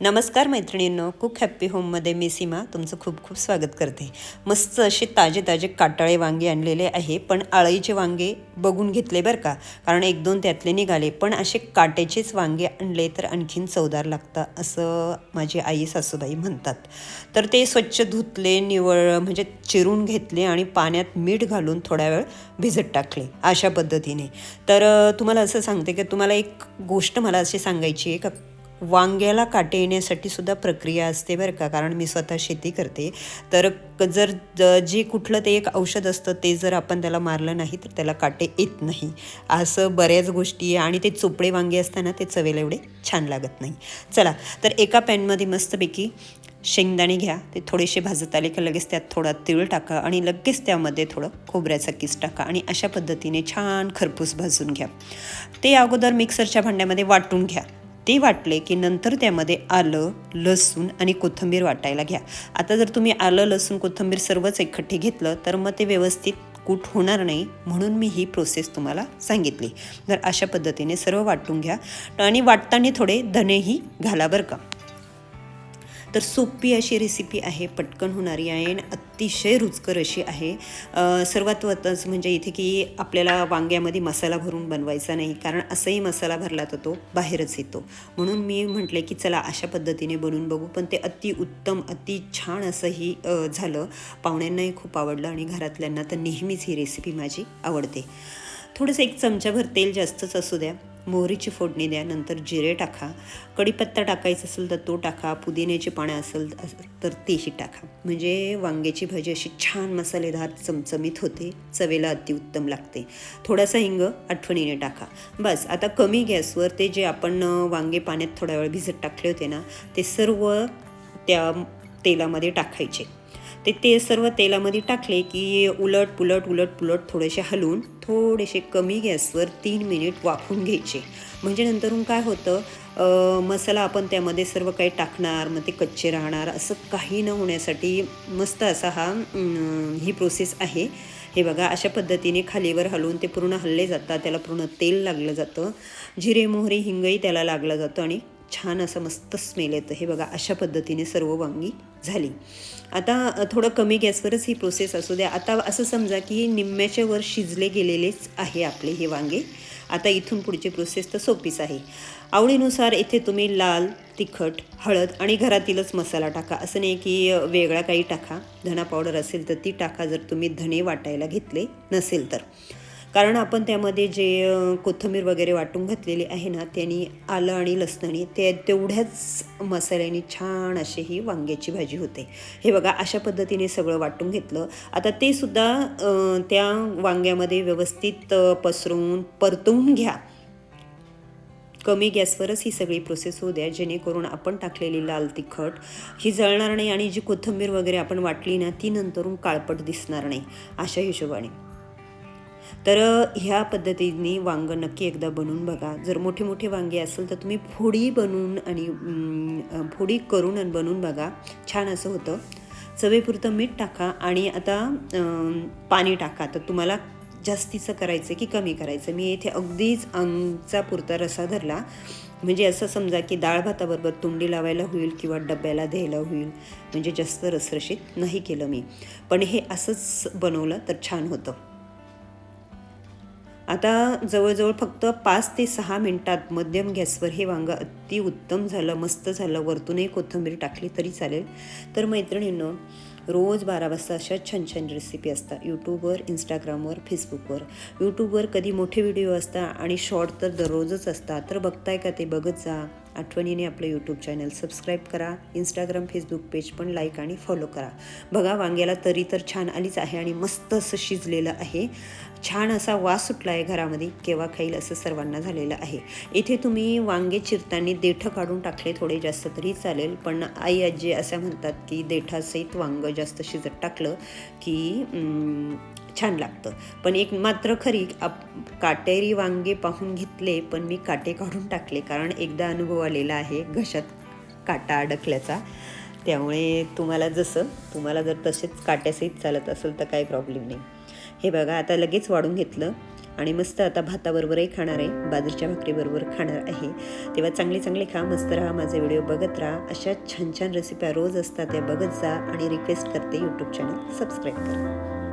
नमस्कार मैत्रिणींनो cook happy होममध्ये मी सीमा तुमचं खूप खूप स्वागत करते. मस्त असे ताजे ताजे काटाळे वांगे आणलेले आहे पण आळईचे वांगे बघून घेतले बरं का? कारण एक दोन त्यातले निघाले पण असे काट्याचेच वांगे आणले तर आणखीन चवदार लागतं असं माझी आई सासूबाई म्हणतात. तर ते स्वच्छ धुतले निवळ म्हणजे चिरून घेतले आणि पाण्यात मीठ घालून थोड्या वेळ भिजत टाकले अशा पद्धतीने. तर तुम्हाला असं सांगते की तुम्हाला एक गोष्ट मला अशी सांगायची आहे का? वांग्याला काटे येण्यासाठी सुद्धा प्रक्रिया असते बरं का. कारण मी स्वतः शेती करते. तर क- जर जे कुठलं ते एक औषध असतं ते जर आपण त्याला मारलं नाही तर त्याला काटे येत नाही. असं बऱ्याच गोष्टी आहे. आणि ते चोपडे वांगे असताना ते चवेला एवढे छान लागत नाही. चला तर एका पॅनमध्ये मस्तपैकी शेंगदाणे घ्या. ते थोडेसे भाजत आले की लगेच त्यात थोडा तीळ टाका आणि लगेच त्यामध्ये थोडं खोबऱ्याचा किस टाका आणि अशा पद्धतीने छान खरपूस भाजून घ्या. ते अगोदर मिक्सरच्या भांड्यामध्ये वाटून घ्या. ते वाटले की नंतर त्यामध्ये आलं लसूण आणि कोथिंबीर वाटायला घ्या. आता जर तुम्ही आलं लसूण कोथिंबीर सर्वच एकठे घेतलं तर मग ते व्यवस्थित कूट होणार नाही म्हणून मी ही प्रोसेस तुम्हाला सांगितली. तर अशा पद्धतीने सर्व वाटून घ्या. आणि वाटताना थोडे धनेही घाला बरं का. तर सोपी अशी रेसिपी आहे पटकन होणारी आहे आणि अतिशय रुचकर अशी आहे. सर्वात महत्त्वाचं म्हणजे इथे की आपल्याला वांग्यामध्ये मसाला भरून बनवायचा नाही कारण असंही मसाला भरला तर तो बाहेरच येतो. म्हणून मी म्हटले की चला अशा पद्धतीने बनवून बघू पण ते अति उत्तम अति छान असंही झालं. पाहुण्यांनाही खूप आवडलं आणि घरातल्यांना तर नेहमीच ही रेसिपी माझी आवडते. थोडंसं एक चमच्याभर तेल जास्तच असू द्या. मोहरीची फोडणी द्या नंतर जिरे टाका. कढीपत्ता टाकायचा असेल तर तो टाका. पुदिन्याची पानं असेल तर तेही टाका. म्हणजे वांग्याची भाजी अशी छान मसालेदार चमचमीत होते. चवेला अतिउत्तम लागते. थोडासा हिंग आठवणीने टाका. बस आता कमी गॅसवर ते जे आपण वांगे पाण्यात थोडा वेळ भिजत टाकले होते ना ते सर्व त्या तेलामध्ये टाकायचे. ते ते सर्व तेलामध्ये टाकले की उलट पुलट उलट पुलट थोडेसे हलवून थोडेसे कमी गॅसवर तीन मिनिट वाफून घ्यायचे. म्हणजे नंतरून काय होतं मसाला आपण त्यामध्ये सर्व काही टाकणार मग ते कच्चे राहणार असं काही न होण्यासाठी मस्त असा हा ही प्रोसेस आहे. हे बघा अशा पद्धतीने खालीवर हलवून ते पूर्ण हल्ले जातात त्याला पूर्ण तेल लागलं जातं. जिरे मोहरी हिंगही त्याला लागलं जातं आणि छान असं मस्त स्मेल येतं. हे बघा अशा पद्धतीने सर्व वांगी झाली. आता थोडं कमी गॅसवरच ही प्रोसेस असू द्या. आता असं समजा की निम्म्याच्या वर शिजले गेलेलेच आहे आपले हे वांगे. आता इथून पुढची प्रोसेस तर सोपीच आहे. आवडीनुसार इथे तुम्ही लाल तिखट हळद आणि घरातीलच मसाला टाका. असं नाही की वेगळा काही टाका. धना पावडर असेल तर ती टाका जर तुम्ही धने वाटायला घेतले नसेल तर. कारण आपण त्यामध्ये जे कोथिंबीर वगैरे वाटून घातलेली आहे ना त्यांनी आलं आणि लसणाने ते तेवढ्याच मसाल्याने छान अशी ही वांग्याची भाजी होते. हे बघा अशा पद्धतीने सगळं वाटून घेतलं. आता ते सुद्धा त्या वांग्यामध्ये व्यवस्थित पसरून पसरवून परतवून घ्या. कमी गॅसवरच ही सगळी प्रोसेस होऊ द्या जेणेकरून आपण टाकलेली लाल तिखट ही जळणार नाही आणि जी कोथिंबीर वगैरे आपण वाटली ना ती नंतरून काळपट दिसणार नाही अशा हिशोबाने. तर ह्या पद्धतीने वांग नक्की एकदा बनवून बघा. जर मोठे मोठे वांगे असेल तर तुम्ही फोडी बनवून आणि फोडी करून आणि बनवून बघा. छान असं होतं. चवेपुरतं मीठ टाका आणि आता पाणी टाका. तर तुम्हाला जास्तीचं करायचं की कमी करायचं मी इथे अगदीच अंगचा पुरता रसा धरला. म्हणजे असं समजा की डाळ भाताबरोबर तोंडी लावायला होईल किंवा डब्याला द्यायला होईल. म्हणजे जास्त रसरशीत नाही केलं मी. पण हे असंच बनवलं तर छान होतं. आता जवळजवळ फक्त पाच ते सहा मिनटात मध्यम गॅसवर हे वांगं अति उत्तम झालं मस्त झालं वरतूनही कोथिंबीर टाकली तरी चालेल. तर मैत्रिणींनो रोज बारा वाजता अशा छान छान रेसिपी असतात. यूट्यूबवर इंस्टाग्रामवर फेसबुकवर यूट्यूबवर कधी मोठे व्हिडिओ असतात आणि शॉर्ट तर दररोजच असतात. तर बघताय का ते? बघत जा. आठवणीने आपलं यूट्यूब चॅनल सबस्क्राईब करा. इंस्टाग्राम फेसबुक पेज पण लाईक आणि फॉलो करा. बघा वांग्याला तरी तर छान आलीच आहे आणि मस्त असं शिजलेलं आहे. छान असा वास सुटला आहे घरामध्ये केव्हा खाईल असं सर्वांना झालेलं आहे. इथे तुम्ही वांगे चिरताना देठं काढून टाकले थोडे जास्त तरी चालेल पण आई आजी असं म्हणतात की देठासहित वांगं जास्त शिजत टाकलं की छान लागतं. पण एक मात्र खरी आप काटेरी वांगे पाहून घेतले पण मी काटे काढून टाकले. कारण एकदा अनुभव आलेला आहे घशात काटा अडकल्याचा. त्यामुळे तुम्हाला जसं तुम्हाला जर तसेच काट्यासहित चालत असेल तर काही प्रॉब्लेम नाही. हे बघा आता लगेच वाढून घेतलं. आणि मस्त आता भाताबरोबरही खाणार आहे. बाजरीच्या भाकरीबरोबर खाणार आहे. तेव्हा चांगले चांगले खा मस्त राहा माझे व्हिडिओ बघत राहा. अशा छान छान रेसिप्या रोज असतात त्या बघत जा आणि रिक्वेस्ट करते यूट्यूब चॅनल सबस्क्राईब करा.